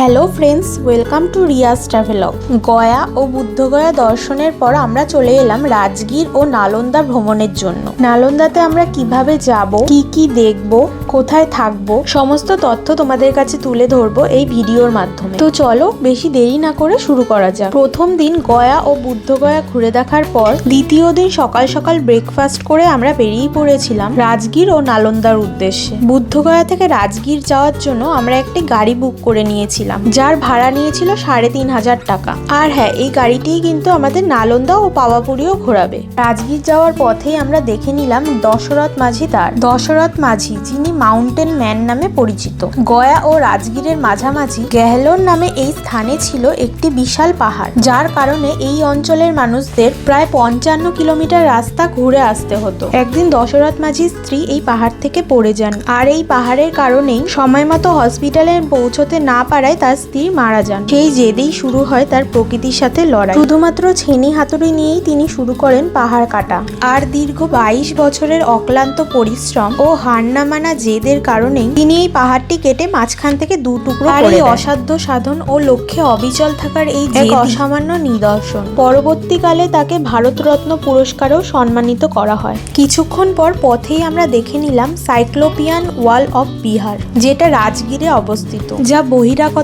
Hello friends welcome to Riyaz travelogue Gaya ও বুদ্ধগয়া দর্শনের পর আমরা চলে এলাম রাজগীর ও নালন্দা ভ্রমণের জন্য। নালন্দাতে আমরা কীভাবে যাব, কি কি দেখব, কোথায় থাকব, সমস্ত তথ্য তোমাদের কাছে তুলে ধরবো এই ভিডিওর মাধ্যমে। তো চলো বেশি দেরি না করে শুরু করা যাক। প্রথম দিন গয়া ও বুদ্ধগয়া ঘুরে দেখার পর, দ্বিতীয় দিন সকাল সকাল ব্রেকফাস্ট করে আমরা বেরিয়ে পড়েছিলাম রাজগীর ও নালন্দার উদ্দেশ্যে। বুদ্ধগয়া থেকে রাজগীর যাওয়ার জন্য আমরা একটি গাড়ি বুক করে নিয়েছিলাম যার ভাড়া নিয়েছিল সাড়ে তিন হাজার টাকা। আর হ্যাঁ এই গাড়িটিই কিন্তু আমাদের নালন্দা ও পাওয়াপুরিও ঘোরাবে। রাজগীর যাওয়ার পথেই আমরা দেখে নিলাম দশরথ মাঝি তার। দশরথ মাঝি, যিনি মাউন্টেন ম্যান নামে পরিচিত। গয়া ও রাজগীরের মাঝামাঝি গ্যাহলোর নামে এই স্থানে ছিল একটি বিশাল পাহাড়, যার কারণে এই অঞ্চলের মানুষদের প্রায় পঞ্চান্ন কিলোমিটার রাস্তা ঘুরে আসতে হতো। একদিন দশরথ মাঝির স্ত্রী এই পাহাড় থেকে পড়ে যান। আর এই পাহাড়ের কারণেই সময় মতো হসপিটালে পৌঁছতে না পারায় তার স্ত্রী মারা যান। সেই জেদেই শুরু হয় তার প্রকৃতির সাথে লড়াই। শুধুমাত্র ছেনি হাতুড়ি নিয়েই তিনি শুরু করেন পাহাড় কাটা। আর দীর্ঘ বাইশ বছরের অক্লান্ত পরিশ্রম ও হার না মানা জেদের কারণেই তিনি এই পাহাড়টি কেটে মাঝখান থেকে দু টুকরো আর এই অসাধ্য সাধন ও লক্ষ্যে অবিচল থাকার এই এক অসামান্য নিদর্শন। পরবর্তীকালে তাকে ভারতরত্ন পুরস্কারেও সম্মানিত করা হয়। কিছুক্ষণ পর পথেই আমরা দেখে নিলাম সাইক্লোপিয়ান ওয়াল অফ বিহার যেটা রাজগীরে অবস্থিত যা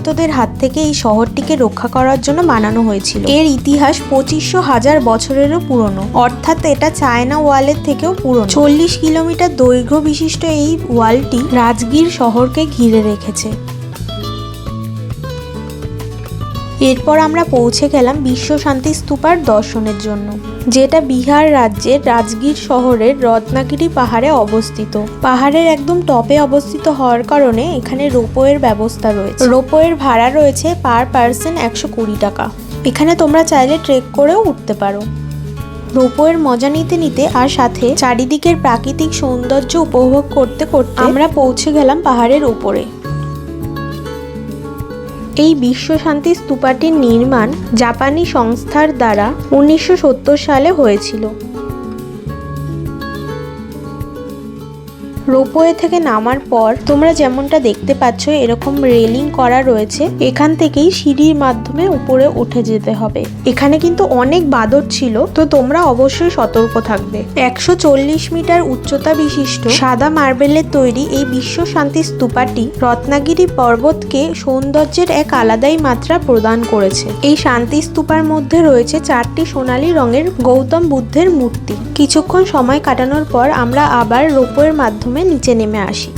বহিরাগতদের হাত থেকে এই শহরটিকে রক্ষা করার জন্য বানানো হয়েছিল। এর ইতিহাস পঁচিশশো হাজার বছরেরও পুরনো। অর্থাৎ এটা চায়না ওয়ালের থেকেও পুরনো। চল্লিশ কিলোমিটার দৈর্ঘ্য বিশিষ্ট এই ওয়ালটি রাজগীর শহরকে ঘিরে রেখেছে। এরপর আমরা পৌঁছে গেলাম বিশ্ব শান্তি স্তূপার দর্শনের জন্য, যেটা বিহার রাজ্যের রাজগীর শহরের রত্নাগিরি পাহাড়ে অবস্থিত। পাহাড়ের একদম টপে অবস্থিত হওয়ার কারণে এখানে রোপওয়ের ব্যবস্থা রয়েছে। রোপওয়ের ভাড়া রয়েছে পার পার্সন একশো কুড়ি টাকা। এখানে তোমরা চাইলে ট্রেক করেও উঠতে পারো। রোপওয়ের মজা নিতে নিতে আর সাথে চারিদিকের প্রাকৃতিক সৌন্দর্য উপভোগ করতে করতে আমরা পৌঁছে গেলাম পাহাড়ের উপরে। এই বিশ্ব শান্তি স্তূপাটির নির্মাণ জাপানি সংস্থার দ্বারা উনিশশো সত্তর সালে হয়েছিল। রোপওয়ে থেকে নামার পর তোমরা যেমনটা দেখতে পাচ্ছ, এরকম রেলিং করা রয়েছে। এখান থেকেই সিঁড়ির মাধ্যমে উপরে উঠে যেতে হবে। এখানে কিন্তু অনেক বাদর ছিল, তো তোমরা অবশ্যই সতর্ক থাকবে। একশো চল্লিশ মিটার উচ্চতা বিশিষ্ট সাদা মার্বেলের তৈরি এই বিশ্ব শান্তি স্তূপাটি রত্নাগিরি পর্বতকে সৌন্দর্যের এক আলাদাই মাত্রা প্রদান করেছে। এই শান্তি স্তূপার মধ্যে রয়েছে চারটি সোনালী রঙের গৌতম বুদ্ধের মূর্তি। কিছুক্ষণ সময় কাটানোর পর আমরা আবার রোপওয়ের মাধ্যমে নিচে নেমে আসি।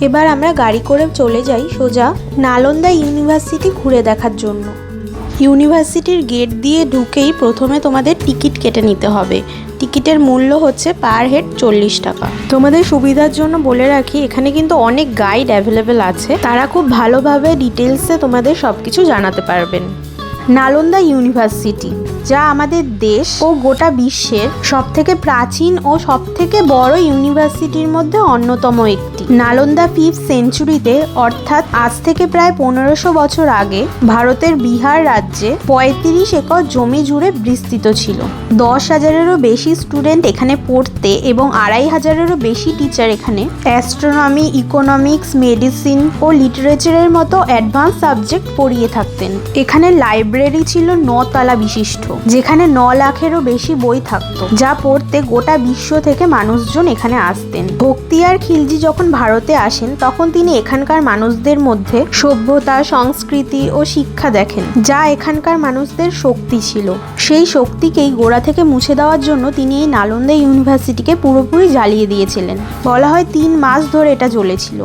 এবার আমরা গাড়ি করে চলে যাই সোজা নালন্দা ইউনিভার্সিটি ঘুরে দেখার জন্য। ইউনিভার্সিটির গেট দিয়ে ঢুকেই প্রথমে তোমাদের টিকিট কেটে নিতে হবে। টিকিটের মূল্য হচ্ছে পার হেড চল্লিশ টাকা। তোমাদের সুবিধার জন্য বলে রাখি, এখানে কিন্তু অনেক গাইড অ্যাভেলেবেল আছে। তারা খুব ভালোভাবে ডিটেলসে তোমাদের সব কিছু জানাতে পারবেন। নালন্দা ইউনিভার্সিটি, যা আমাদের দেশ ও গোটা বিশ্বের সব থেকে প্রাচীন ও সব থেকে বড় ইউনিভার্সিটির মধ্যে অন্যতম একটি। নালন্দা ফিফ সেঞ্চুরিতে, অর্থাৎ আজ থেকে প্রায় পনেরোশো বছর আগে, ভারতের বিহার রাজ্যে পঁয়ত্রিশ একর জমি জুড়ে বিস্তৃত ছিল। দশ হাজারেরও বেশি স্টুডেন্ট এখানে পড়তে এবং আড়াই হাজারেরও বেশি টিচার এখানে অ্যাস্ট্রোনমি, ইকোনমিক্স, মেডিসিন ও লিটারেচারের মতো অ্যাডভান্স সাবজেক্ট পড়িয়ে থাকতেন। এখানে লাইব্রেরি ছিল নতলা বিশিষ্ট, যেখানে ন লাখেরও বেশি বই থাকতো, যা পড়তে গোটা বিশ্ব থেকে মানুষজন এখানে আসতেন। ভক্তিয়ার খিলজি যখন ভারতে আসেন, তখন তিনি এখানকার মানুষদের মধ্যে সভ্যতা, সংস্কৃতি ও শিক্ষা দেখেন, যা এখানকার মানুষদের শক্তি ছিল। সেই শক্তিকেই গোড়া থেকে মুছে দেওয়ার জন্য তিনি এই নালন্দা ইউনিভার্সিটিকে পুরোপুরি জ্বালিয়ে দিয়েছিলেন। বলা হয় তিন মাস ধরে এটা জ্বলেছিল।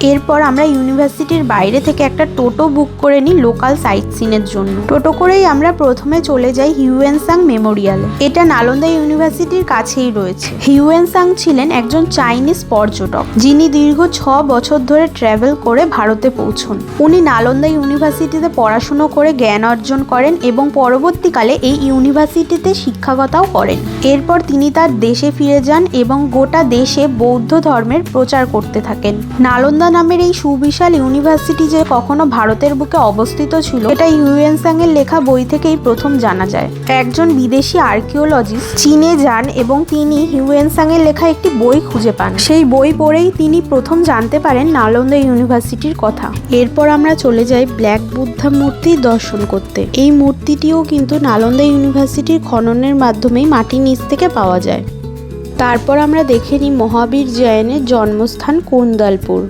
এরপর আমরা ইউনিভার্সিটির বাইরে থেকে একটা টোটো বুক করে নিই লোকাল সাইট সিনের জন্য। টোটো করেই আমরা প্রথমে চলে যাই হিউয়েনসাং মেমোরিয়ালে। এটা নালন্দা ইউনিভার্সিটির কাছেই রয়েছে। হিউয়েনসাং ছিলেন একজন চাইনিজ পর্যটক, যিনি দীর্ঘ ছ বছর ধরে ট্রাভেল করে ভারতে পৌঁছন। উনি নালন্দা ইউনিভার্সিটিতে পড়াশুনো করে জ্ঞান অর্জন করেন এবং পরবর্তীকালে এই ইউনিভার্সিটিতে শিক্ষকতাও করেন। এরপর তিনি তার দেশে ফিরে যান এবং গোটা দেশে বৌদ্ধ ধর্মের প্রচার করতে থাকেন। নালন্দা নামের এই সুবিশাল ইউনিভার্সিটি যে কখনো ভারতের বুকে অবস্থিত ছিল, এটা ইউএনসাং এর লেখা বই থেকেই প্রথম জানা যায়। একজন বিদেশি আর্কিওলজিস্ট, চীনে যান এবং তিনি হিউয়েনসাং এর লেখা একটি বই খুঁজে পান। সেই বই পড়েই তিনি প্রথম জানতে পারেন নালন্দা ইউনিভার্সিটির কথা। এরপর আমরা চলে যাই ব্ল্যাক বুদ্ধা মূর্তির দর্শন করতে। এই মূর্তিটিও কিন্তু নালন্দা ইউনিভার্সিটির খননের মাধ্যমেই মাটির নিচ থেকে পাওয়া যায়। তারপর আমরা দেখে নিই মহাবীর জৈনের জন্মস্থান কুন্দালপুর।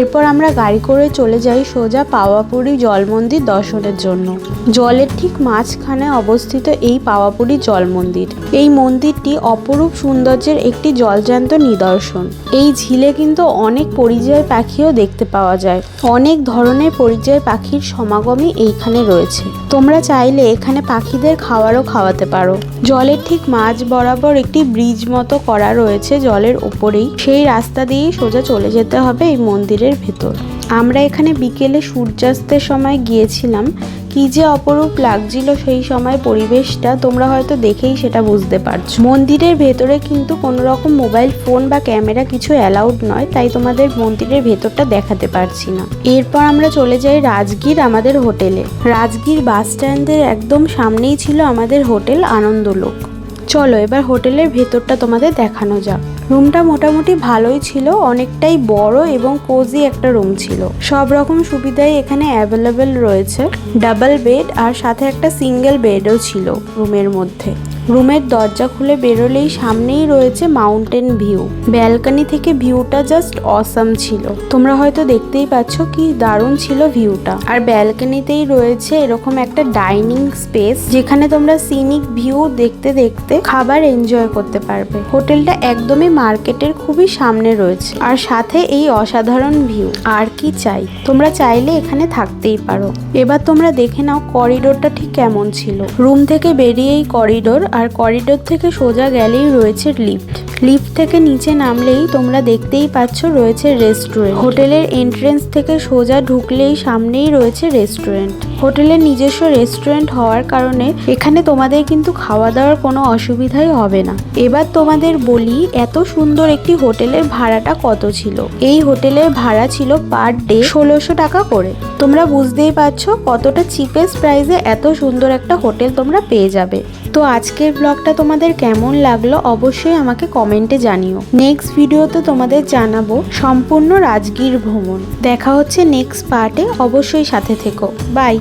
এরপর আমরা গাড়ি করে চলে যাই সোজা পাওয়াপুরি জল মন্দির দর্শনের জন্য। জলের ঠিক মাঝখানে অবস্থিত এই পাওয়াপুরি জল মন্দির এই মন্দিরটি অপরূপ সৌন্দর্যের একটি জলজান্ত নিদর্শন। এই ঝিলে কিন্তু অনেক পরিযায়ী পাখিও দেখতে পাওয়া যায়। অনেক ধরনের পরিযায়ী পাখির সমাগমই এইখানে রয়েছে। তোমরা চাইলে এখানে পাখিদের খাবারও খাওয়াতে পারো। জলের ঠিক মাঝ বরাবর একটি ব্রিজ মতো করা রয়েছে জলের উপরেই। সেই রাস্তা দিয়েই সোজা চলে যেতে হবে এই মন্দিরের ভেতর। আমরা এখানে বিকেলে সূর্যাস্তের সময় গিয়েছিলাম। কি যে অপরূপ লাগছিল সেই সময় পরিবেশটা, তোমরা হয়তো দেখেই সেটা বুঝতে পারছ। মন্দিরের ভেতরে কিন্তু কোনো রকম মোবাইল ফোন বা ক্যামেরা কিছু অ্যালাউড নয়, তাই তোমাদের মন্দিরের ভেতরটা দেখাতে পারছি না। এরপর আমরা চলে যাই রাজগীর আমাদের হোটেলে। রাজগীর বাস স্ট্যান্ডের একদম সামনেই ছিল আমাদের হোটেল আনন্দলোক। চলো এবার হোটেলের ভেতরটা তোমাদের দেখানো যাক। রুমটা মোটামুটি ভালোই ছিল, অনেকটাই বড় এবং কোজি একটা রুম ছিল। সব রকম সুবিধাই এখানে অ্যাভেলেবেল রয়েছে। ডাবল বেড আর সাথে একটা সিঙ্গেল বেডও ছিল রুমের মধ্যে। রুমের দরজা খুলে বেরোলেই সামনেই রয়েছে মাউন্টেন ভিউ। ব্যালকনি থেকে ভিউটা জাস্ট অসাম ছিল। তোমরা হয়তো দেখতেই পাচ্ছ কি দারুণ ছিল ভিউটা। আর ব্যালকনিতেই রয়েছে এরকম একটা ডাইনিং স্পেস যেখানে তোমরা সিনিক ভিউ দেখতে দেখতে খাবার এনজয় করতে পারবে। হোটেলটা একদমই মার্কেটের খুবই সামনে রয়েছে। আর সাথে এই অসাধারণ ভিউ। আর কি চাই? তোমরা চাইলে এখানে থাকতেই পারো। এবার তোমরা দেখে নাও করিডোরটা ঠিক কেমন ছিল। রুম থেকে বেরিয়েই করিডোর আর করিডোর থেকে সোজা গেলেই রয়েছে লিফট লিফট থেকে নিচে নামলেই তোমরা দেখতেই পাচ্ছ রয়েছে রেস্টুরেন্ট হোটেলের এন্ট্রেন্স থেকে সোজা ঢুকলেই সামনেই রয়েছে রেস্টুরেন্ট হোটেলের নিজস্ব রেস্টুরেন্ট হওয়ার কারণে এখানে তোমাদের কিন্তু খাওয়া দাওয়ার কোনো অসুবিধাই হবে না। এবার তোমাদের বলি, এত সুন্দর একটি হোটেলের ভাড়াটা কত ছিল? এই হোটেলের ভাড়া ছিল পার ডে ষোলোশো টাকা করে। তোমরা বুঝতেই পারছ কতটা চিপেস্ট প্রাইসে এত সুন্দর একটা হোটেল তোমরা পেয়ে যাবে। তো আজকের ব্লগটা তোমাদের কেমন লাগল অবশ্যই আমাকে কমেন্টে জানিও। নেক্সট ভিডিওতে তোমাদের জানাব সম্পূর্ণ রাজগীর ভ্রমণ। দেখা হচ্ছে নেক্সট পার্টে অবশ্যই সাথে থেকো। বাই